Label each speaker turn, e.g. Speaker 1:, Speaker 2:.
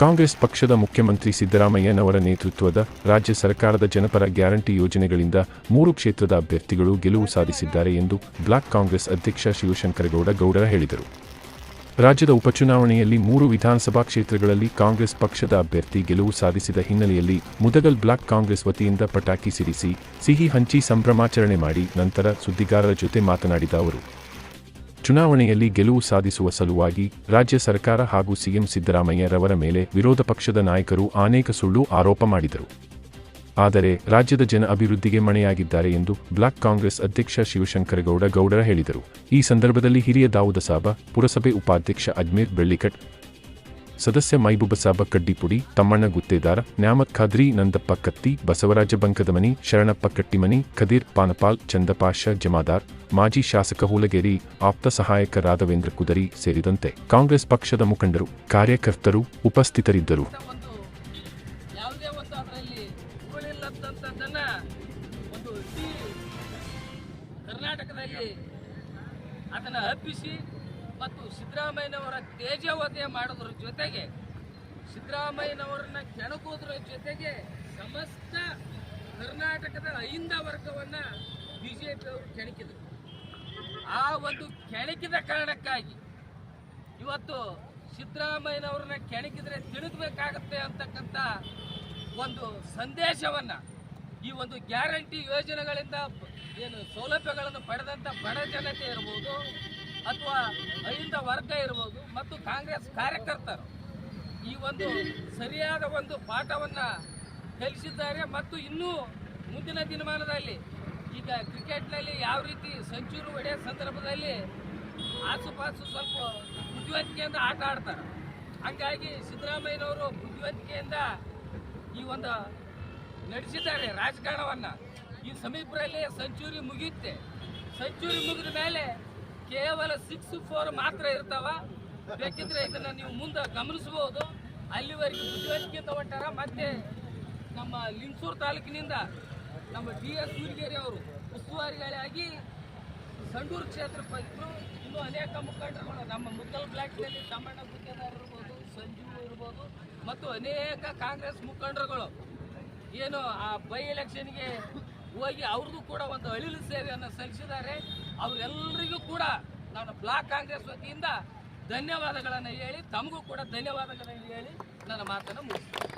Speaker 1: ಕಾಂಗ್ರೆಸ್ ಪಕ್ಷದ ಮುಖ್ಯಮಂತ್ರಿ ಸಿದ್ದರಾಮಯ್ಯನವರ ನೇತೃತ್ವದ ರಾಜ್ಯ ಸರ್ಕಾರದ ಜನಪರ ಗ್ಯಾರಂಟಿ ಯೋಜನೆಗಳಿಂದ ಮೂರು ಕ್ಷೇತ್ರದ ಅಭ್ಯರ್ಥಿಗಳು ಗೆಲುವು ಸಾಧಿಸಿದ್ದಾರೆ ಎಂದು ಬ್ಲಾಕ್ ಕಾಂಗ್ರೆಸ್ ಅಧ್ಯಕ್ಷ ಶಿವಶಂಕರಗೌಡ ಗೌಡರ ಹೇಳಿದರು. ರಾಜ್ಯದ ಉಪಚುನಾವಣೆಯಲ್ಲಿ ಮೂರು ವಿಧಾನಸಭಾ ಕ್ಷೇತ್ರಗಳಲ್ಲಿ ಕಾಂಗ್ರೆಸ್ ಪಕ್ಷದ ಅಭ್ಯರ್ಥಿ ಗೆಲುವು ಸಾಧಿಸಿದ ಹಿನ್ನೆಲೆಯಲ್ಲಿ ಮುದಗಲ್ ಬ್ಲಾಕ್ ಕಾಂಗ್ರೆಸ್ ವತಿಯಿಂದ ಪಟಾಕಿ ಸಿಡಿಸಿ, ಸಿಹಿ ಹಂಚಿ ಸಂಭ್ರಮಾಚರಣೆ ಮಾಡಿ ನಂತರ ಸುದ್ದಿಗಾರರ ಜೊತೆ ಮಾತನಾಡಿದ ಅವರು. ಚುನಾವಣೆಯಲ್ಲಿ ಗೆಲುವು ಸಾಧಿಸುವ ಸಲುವಾಗಿ ರಾಜ್ಯ ಸರ್ಕಾರ ಹಾಗೂ ಸಿಎಂ ಸಿದ್ದರಾಮಯ್ಯರವರ ಮೇಲೆ ವಿರೋಧ ಪಕ್ಷದ ನಾಯಕರು ಅನೇಕ ಸುಳ್ಳು ಆರೋಪ ಮಾಡಿದರು. ಆದರೆ ರಾಜ್ಯದ ಜನ ಅಭಿವೃದ್ಧಿಗೆ ಮಣೆಯಾಗಿದ್ದಾರೆ ಎಂದು ಬ್ಲಾಕ್ ಕಾಂಗ್ರೆಸ್ ಅಧ್ಯಕ್ಷ ಶಿವಶಂಕರಗೌಡ ಗೌಡರ ಹೇಳಿದರು. ಈ ಸಂದರ್ಭದಲ್ಲಿ ಹಿರಿಯ ದಾವುದಸಾಬ ಪುರಸಭೆ ಉಪಾಧ್ಯಕ್ಷ ಅಜ್ಮೀರ್ ಬೆಳ್ಳಿಕಟ್ ಸದಸ್ಯ ಮೈಬುಬಸಾಬ ಕಡ್ಡಿಪುಡಿ, ತಮ್ಮಣ್ಣ ಗುತ್ತೇದಾರ, ನ್ಯಾಮತ್ ಖಾದ್ರಿ, ನಂದಪ್ಪ ಕತ್ತಿ, ಬಸವರಾಜ ಬಂಕದಮನಿ ಶರಣಪ್ಪ ಕಟ್ಟಿಮನಿ ಖದೀರ್ ಪಾನಪಾಲ್ ಚಂದಪಾಷ ಜಮಾದಾರ್, ಮಾಜಿ ಶಾಸಕ ಹೂಲಗೇರಿ, ಆಪ್ತ ಸಹಾಯಕ ರಾಘವೇಂದ್ರ ಕುದರಿ ಸೇರಿದಂತೆ ಕಾಂಗ್ರೆಸ್ ಪಕ್ಷದ ಮುಖಂಡರು, ಕಾರ್ಯಕರ್ತರು ಉಪಸ್ಥಿತರಿದ್ದರು.
Speaker 2: ಕರ್ನಾಟಕದಲ್ಲಿ ಅದನ್ನು ಹಬ್ಬಿಸಿ ಮತ್ತು ಸಿದ್ದರಾಮಯ್ಯನವರ ತೇಜವಧೆ ಮಾಡೋದ್ರ ಜೊತೆಗೆ ಸಿದ್ದರಾಮಯ್ಯನವರನ್ನ ಕೆಣಕೋದ್ರ ಜೊತೆಗೆ ಸಮಸ್ತ ಕರ್ನಾಟಕದ ಅಹಿಂದ ವರ್ಗವನ್ನ ಬಿಜೆಪಿ ಅವರು ಕೆಣಕಿದರು. ಆ ಒಂದು ಕೆಣಕಿದ ಕಾರಣಕ್ಕಾಗಿ ಇವತ್ತು ಸಿದ್ದರಾಮಯ್ಯನವ್ರನ್ನ ಕೆಣಕಿದ್ರೆ ತಿಳಿದಬೇಕಾಗತ್ತೆ ಅಂತಕ್ಕಂಥ ಒಂದು ಸಂದೇಶವನ್ನ ಈ ಒಂದು ಗ್ಯಾರಂಟಿ ಯೋಜನೆಗಳಿಂದ ಏನು ಸೌಲಭ್ಯಗಳನ್ನು ಪಡೆದಂಥ ಬಡ ಜನತೆ ಇರ್ಬೋದು ಅಥವಾ ಅಹಿಂದ ವರ್ಗ ಇರ್ಬೋದು ಮತ್ತು ಕಾಂಗ್ರೆಸ್ ಕಾರ್ಯಕರ್ತರು ಈ ಒಂದು ಸರಿಯಾದ ಒಂದು ಪಾಠವನ್ನು ಕಲಿಸಿದ್ದಾರೆ ಮತ್ತು ಇನ್ನೂ ಮುಂದಿನ ದಿನಮಾನದಲ್ಲಿ ಈಗ ಕ್ರಿಕೆಟ್ನಲ್ಲಿ ಯಾವ ರೀತಿ ಸೆಂಚುರಿ ಹೊಡೆಯ ಸಂದರ್ಭದಲ್ಲಿ ಆಸುಪಾಸು ಸ್ವಲ್ಪ ಬುದ್ಧಿವಂತಿಕೆಯಿಂದ ಆಟ ಆಡ್ತಾರೆ. ಹಂಗಾಗಿ ಸಿದ್ದರಾಮಯ್ಯನವರು ಬುದ್ಧಿವಂತಿಕೆಯಿಂದ ಈ ಒಂದು ನಡೆಸಿದ್ದಾರೆ ರಾಜಕಾರಣವನ್ನು. ಈ ಸಮೀಪದಲ್ಲಿ ಸೆಂಚುರಿ ಮುಗಿಯುತ್ತೆ. ಸೆಂಚುರಿ ಮುಗಿದ ಮೇಲೆ ಕೇವಲ ಸಿಕ್ಸ್ ಫೋರ್ ಮಾತ್ರ ಇರ್ತಾವ. ಬೇಕಿದ್ರೆ ಇದನ್ನ ನೀವು ಮುಂದೆ ಗಮನಿಸಬಹುದು ಅಲ್ಲಿವರೆಗೆ ಮುಂದುವರಿಕೆ ತಗೊಂಡಾರ ಮತ್ತೆ ನಮ್ಮ ಲಿಂಗಸೂರು ತಾಲೂಕಿನಿಂದ ನಮ್ಮ ಡಿ ಎಸ್ ಸೂರಿಗೇರಿ ಅವರು ಉಸ್ತುವಾರಿಗಳಾಗಿ ಸಂಡೂರು ಕ್ಷೇತ್ರ ಪೈಕರು ಇನ್ನೂ ಅನೇಕ ಮುಖಂಡರುಗಳು ನಮ್ಮ ಮುದ್ದಲ್ ಬ್ಲಾಕ್ನಲ್ಲಿ ತಮ್ಮಣ್ಣ ಗುತ್ತೇದಾರ್ ಇರ್ಬೋದು, ಸಂಜು ಇರ್ಬೋದು, ಮತ್ತು ಅನೇಕ ಕಾಂಗ್ರೆಸ್ ಮುಖಂಡರುಗಳು. ಏನು ಆ ಬೈ ಎಲೆಕ್ಷನ್ಗೆ ಹೋಗಿ ಅವ್ರಿಗೂ ಕೂಡ ಒಂದು ಅಳಿಲು ಸೇವೆಯನ್ನು ಸಲ್ಲಿಸಿದ್ದಾರೆ. ಅವರೆಲ್ಲರಿಗೂ ಕೂಡ ನಾನು ಬ್ಲಾಕ್ ಕಾಂಗ್ರೆಸ್ ವತಿಯಿಂದ ಧನ್ಯವಾದಗಳನ್ನು ಹೇಳಿ, ತಮಗೂ ಕೂಡ ಧನ್ಯವಾದಗಳನ್ನು ಹೇಳಿ ನನ್ನ ಮಾತನ್ನು ಮುಗಿಸ್ತೀನಿ.